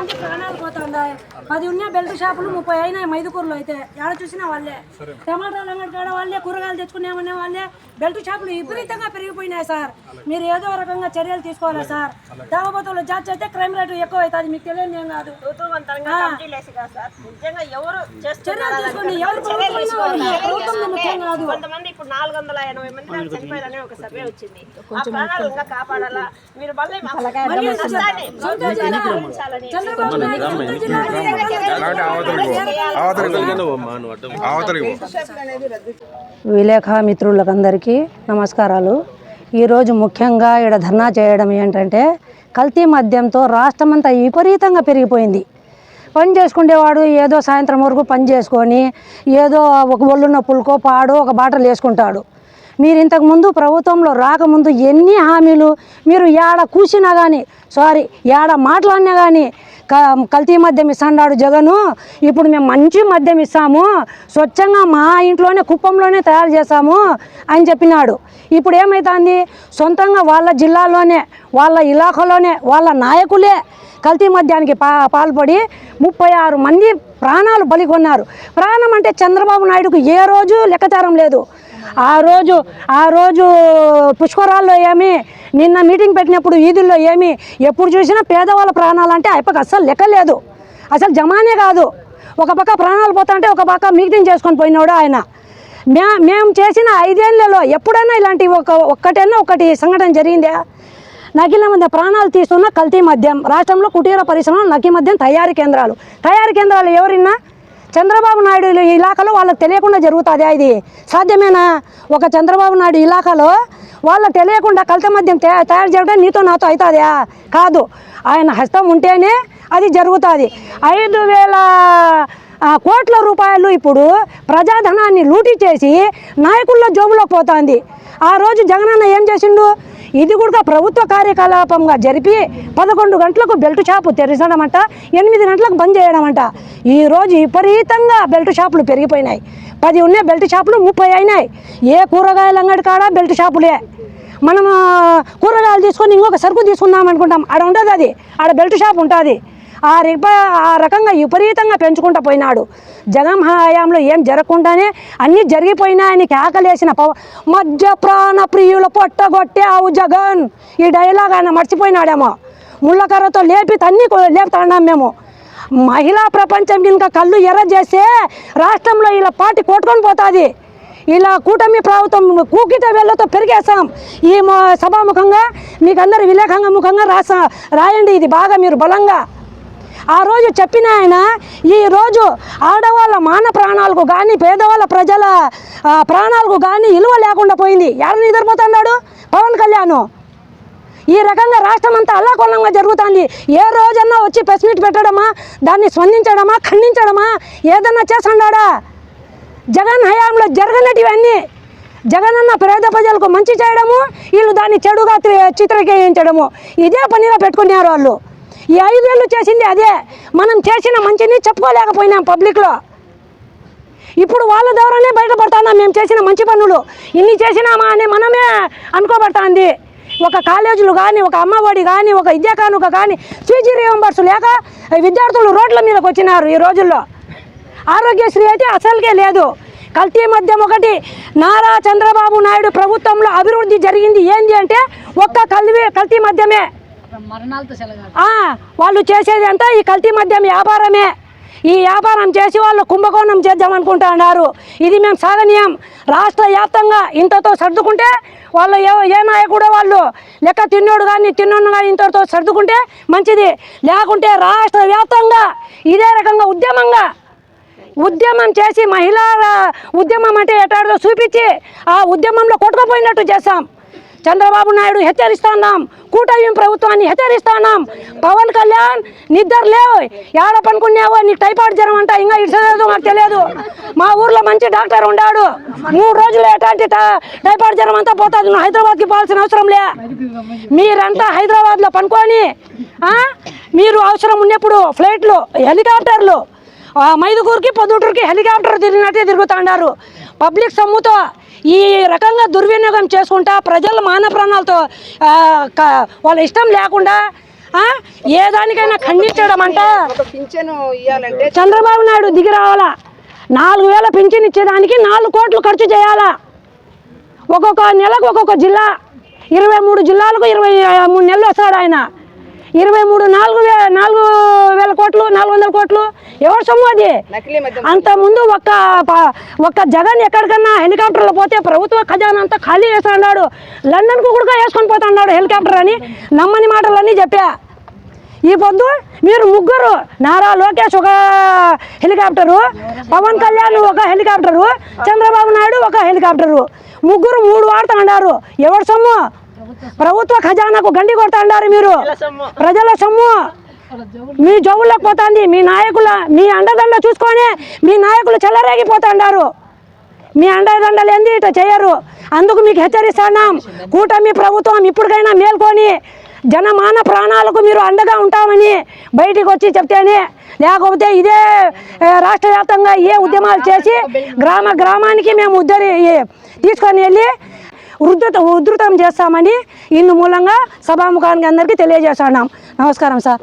అంటే ప్రాణాలు పోతున్నాయి పది ఉన్న బెల్ట్ షాపులు ముప్పై అయినాయి మైదుకూరులో అయితే. ఎక్కడ చూసినా వాళ్ళే. టమాటాలు అంగడి కాడ వాళ్ళే కూరగాయలు తెచ్చుకునేమనే వాళ్ళే. బెల్ట్ షాపులు విపరీతంగా పెరిగిపోయినాయి సార్. మీరు ఏదో రకంగా చర్యలు తీసుకోవాలి సార్? తాగబోతులు జాతి అయితే క్రైమ్ రేటు ఎక్కువ అవుతుంది మీకు తెలియదు ఏం కాదు. చర్యలు తీసుకోండి. ఎవరు కాదు. కొంతమంది ఇప్పుడు నాలుగు వందల ఎనభై మంది చనిపోయారని ఒక సర్వే వచ్చింది. ఆ ప్రాణాలు ఇంకా కాపాడాలా? మీరు మళ్ళీ నష్టాన్ని విలేఖ మిత్రులకందరికీ నమస్కారాలు. ఈరోజు ముఖ్యంగా ఇక్కడ ధర్నా చేయడం ఏంటంటే కల్తీ మద్యంతో రాష్ట్రమంతా విపరీతంగా పెరిగిపోయింది. పని చేసుకునేవాడు ఏదో సాయంత్రం వరకు పని చేసుకొని ఏదో ఒక ఒళ్ళు నొప్పులకో పాడో ఒక బాటలు వేసుకుంటాడు. మీరు ఇంతకుముందు ప్రభుత్వంలో రాకముందు ఎన్ని హామీలు మీరు ఏడ కూసినా కానీ సారీ ఏడ మాట్లాడినా కానీ కల్తీ మద్యం ఇస్తాడు జగను. ఇప్పుడు మేము మంచి మద్యం ఇస్తాము. స్వచ్ఛంగా మా ఇంట్లోనే కుప్పంలోనే తయారు చేసాము అని చెప్పినాడు. ఇప్పుడు ఏమవుతుంది సొంతంగా వాళ్ళ జిల్లాలోనే వాళ్ళ ఇలాఖలోనే వాళ్ళ నాయకులే కల్తీ మద్యానికి పా పాల్పడి ముప్పై ఆరు మంది ప్రాణాలు బలికొన్నారు ప్రాణం అంటే చంద్రబాబు నాయుడుకు ఏ రోజు లెక్కచారం లేదు. ఆ రోజు ఆ రోజు పుష్కరాల్లో ఏమి నిన్న మీటింగ్ పెట్టినప్పుడు వీధుల్లో ఏమి ఎప్పుడు చూసినా పేదవాళ్ళ ప్రాణాలు అంటే అయిపోయి అస్సలు లెక్క లేదు. అసలు జమానే కాదు. ఒక పక్క ప్రాణాలు పోతుంటే ఒక పక్క మీటింగ్ చేసుకొని పోయినాడు ఆయన. మే మేము చేసిన ఐదేళ్ళలో ఎప్పుడైనా ఇలాంటి ఒక ఒక్కటైనా ఒకటి సంఘటన జరిగిందా? నకిల మధ్య ప్రాణాలు తీస్తున్న కల్తీ మద్యం రాష్ట్రంలో కుటీర పరిశ్రమలు నకి మద్యం తయారీ కేంద్రాలు. తయారీ కేంద్రాలు ఎవరిన్నా? చంద్రబాబు నాయుడు ఇలాకాలో వాళ్ళకి తెలియకుండా జరుగుతుందా ఇది? సాధ్యమేనా? ఒక చంద్రబాబు నాయుడు ఇలాకాలో వాళ్ళకి తెలియకుండా కల్తీ మద్యం తయారు చేయడం నీతో నాతో అవుతుందా? కాదు. ఆయన హస్తం ఉంటేనే అది జరుగుతుంది. ఐదు వేల కోట్ల రూపాయలు ఇప్పుడు ప్రజాధనాన్ని లూటీ చేసి నాయకుల్లో జోబులోకి పోతుంది. ఆ రోజు జగనన్న ఏం చేసిండు? ఇది కూడా ప్రభుత్వ కార్యకలాపంగా జరిపి పదకొండు గంటలకు బెల్ట్ షాపు తెరిచడమంట ఎనిమిది గంటలకు బంద్ చేయడమంట. ఈరోజు విపరీతంగా బెల్ట్ షాపులు పెరిగిపోయినాయి. పది ఉన్నాయి బెల్ట్ షాపులు ముప్పై అయినాయి. ఏ కూరగాయల అంగడి కాడ బెల్ట్ షాపులే. మనం కూరగాయలు తీసుకొని ఇంకొక సరుకు తీసుకుందాం అనుకుంటాం. ఆడ ఉండదు అది. ఆడ బెల్ట్ షాప్ ఉంటుంది. ఆ రిప ఆ రకంగా విపరీతంగా పెంచుకుంటూ పోయినాడు. జగన్ హయాంలో ఏం జరగకుండానే అన్నీ జరిగిపోయినాయని కేకలేసిన పవ మధ్య ప్రాణ ప్రియుల పొట్టగొట్టే ఆవు జగన్. ఈ డైలాగ్ ఆయన మర్చిపోయినాడేమో. ముళ్ళకర్రతో లేపి తన్ని లేపుతున్నాం మేము. మహిళా ప్రపంచం ఇంకా కళ్ళు ఎర్ర చేస్తే రాష్ట్రంలో ఇలా పార్టీ కొట్టుకొని పోతుంది. ఇలా కూటమి ప్రభుత్వం కూకిట వేళ్ళతో పెరిగేస్తాం ఈ మా సభాముఖంగా మీకు అందరు విలేఖంగా ముఖంగా రాసా రాయండి ఇది బాగా మీరు బలంగా. ఆ రోజు చెప్పిన ఆయన ఈ రోజు ఆడవాళ్ళ మాన ప్రాణాలకు కానీ పేదవాళ్ళ ప్రజల ప్రాణాలకు కానీ విలువ లేకుండా పోయింది. ఎవరిని నిద్రపోతున్నాడు పవన్ కళ్యాణ్. ఈ రకంగా రాష్ట్రం అంతా అల్లాకొల్లంగా జరుగుతుంది. ఏ రోజన్నా వచ్చి ప్రెస్ మీట్ పెట్టడమా? దాన్ని స్పందించడమా? ఖండించడమా? ఏదన్నా చేస్తున్నాడా జగన్ హయాంలో జరగనటివన్నీ జగన్ అన్న పేద ప్రజలకు మంచి చేయడము వీళ్ళు దాన్ని చెడుగా చిత్రీకరించడము. ఇదే పనిగా పెట్టుకున్నారు వాళ్ళు. ఈ ఐదేళ్ళు చేసింది అదే. మనం చేసిన మంచిని చెప్పుకోలేకపోయినాం పబ్లిక్లో. ఇప్పుడు వాళ్ళ ద్వారానే బయటపడుతున్నాం మేము చేసిన మంచి పనులు. ఇన్ని చేసినామా అని మనమే అనుకోబడుతుంది. ఒక కాలేజీలు కానీ ఒక అమ్మఒడి కానీ ఒక విద్యా కానుక కానీ స్వీజీ రియంబర్స్ లేక విద్యార్థులు రోడ్ల మీదకి వచ్చినారు ఈ రోజుల్లో. ఆరోగ్యశ్రీ అయితే అసలుకే లేదు. కల్తీ మద్యం ఒకటి. నారా చంద్రబాబు నాయుడు ప్రభుత్వంలో అభివృద్ధి జరిగింది ఏంది అంటే ఒక్క కల్వి కల్తీ మద్యమే. వాళ్ళు చేసేది అంతా ఈ కల్తీ మద్యం వ్యాపారమే. ఈ వ్యాపారం చేసి వాళ్ళు కుంభకోణం చేద్దామనుకుంటున్నారు ఇది మేము సాధనీయం రాష్ట్ర వ్యాప్తంగా ఇంతతో సర్దుకుంటే వాళ్ళు ఏ ఏ నాయకుడో వాళ్ళు లెక్క తిన్నోడు కానీ తిన్నోడు కానీ ఇంతతో సర్దుకుంటే మంచిది. లేకుంటే రాష్ట్ర వ్యాప్తంగా ఇదే రకంగా ఉద్యమంగా ఉద్యమం చేసి మహిళల ఉద్యమం అంటే ఎటాడో చూపించి ఆ ఉద్యమంలో కొట్టుకుపోయినట్టు చేస్తాం చంద్రబాబు నాయుడు హెచ్చరిస్తున్నాం కూటమి ప్రభుత్వాన్ని హెచ్చరిస్తున్నాం పవన్ కళ్యాణ్ నిద్ర లేవు ఏడ పనుకున్నావో నీకు టైఫాయిడ్ జ్వరం అంట ఇంకా ఇడిసలేదు మాకు తెలియదు. మా ఊర్లో మంచి డాక్టర్ ఉన్నాడు మూడు రోజులు ఎట్లాంటి టైఫాయిడ్ జ్వరం అంతా పోతుంది. నువ్వు హైదరాబాద్కి పోవాల్సిన అవసరం లే. మీరంతా హైదరాబాద్లో పనుకొని మీరు అవసరం ఉన్నప్పుడు ఫ్లైట్లు హెలికాప్టర్లు మైదుగురికి పొద్దుటూరుకి హెలికాప్టర్ తిరిగినట్టే తిరుగుతున్నారు పబ్లిక్ సొమ్ముతో ఈ రకంగా దుర్వినియోగం చేసుకుంటా ప్రజల మాన ప్రాణాలతో వాళ్ళ ఇష్టం లేకుండా ఏ దానికైనా ఖండించడం అంటే చంద్రబాబు నాయుడు దిగి రావాలా? నాలుగు వేల పింఛన్ ఇచ్చేదానికి నాలుగు కోట్లు ఖర్చు చేయాలా? ఒక్కొక్క నెలకు ఒక్కొక్క జిల్లా ఇరవై మూడు జిల్లాలకు ఇరవై మూడు నెలలు వస్తాడు ఆయన. ఇరవై మూడు నాలుగు వే నాలుగు వేల కోట్లు నాలుగు వందల కోట్లు. ఎవరు సొమ్ము అది? నకిలీ మద్యం. అంత ముందు ఒక్క ఒక్క జగన్ ఎక్కడికన్నా హెలికాప్టర్లో పోతే ప్రభుత్వ ఖజానా అంతా ఖాళీ అన్నాడు లండన్కు కూడా వేసుకొని పోతా అన్నాడు హెలికాప్టర్ అని నమ్మని మాటలన్నీ చెప్పా. ఈ పొద్దు మీరు ముగ్గురు నారా లోకేష్ ఒక హెలికాప్టరు పవన్ కళ్యాణ్ ఒక హెలికాప్టరు చంద్రబాబు నాయుడు ఒక హెలికాప్టరు. ముగ్గురు మూడు వాడుతా అన్నారు ఎవరు సొమ్ము ప్రభుత్వ ఖజానాకు గండి కొడతా అన్నారు మీరు. ప్రజల సొమ్ము. మీ జోబుల్లోకి పోతుంది. మీ నాయకుల మీ అండదండ చూసుకొని మీ నాయకులు చెల్లరేగిపోతాండారు మీ అండదండలు ఏంది ఇట్లా చేయరు. అందుకు మీకు హెచ్చరిస్తున్నాం. కూటమి ప్రభుత్వం ఇప్పటికైనా మేల్కొని జనమాన ప్రాణాలకు మీరు అండగా ఉంటామని బయటికి వచ్చి చెప్తేనే లేకపోతే ఇదే రాష్ట్ర వ్యాప్తంగా ఏ ఉద్యమాలు చేసి గ్రామ గ్రామానికి మేము ఉద్ధరి తీసుకొని వెళ్ళి ఉధృత ఉధృతం చేస్తామని ఇందు మూలంగా సభాముఖానికి అందరికీ తెలియజేస్తున్నాం నమస్కారం సార్.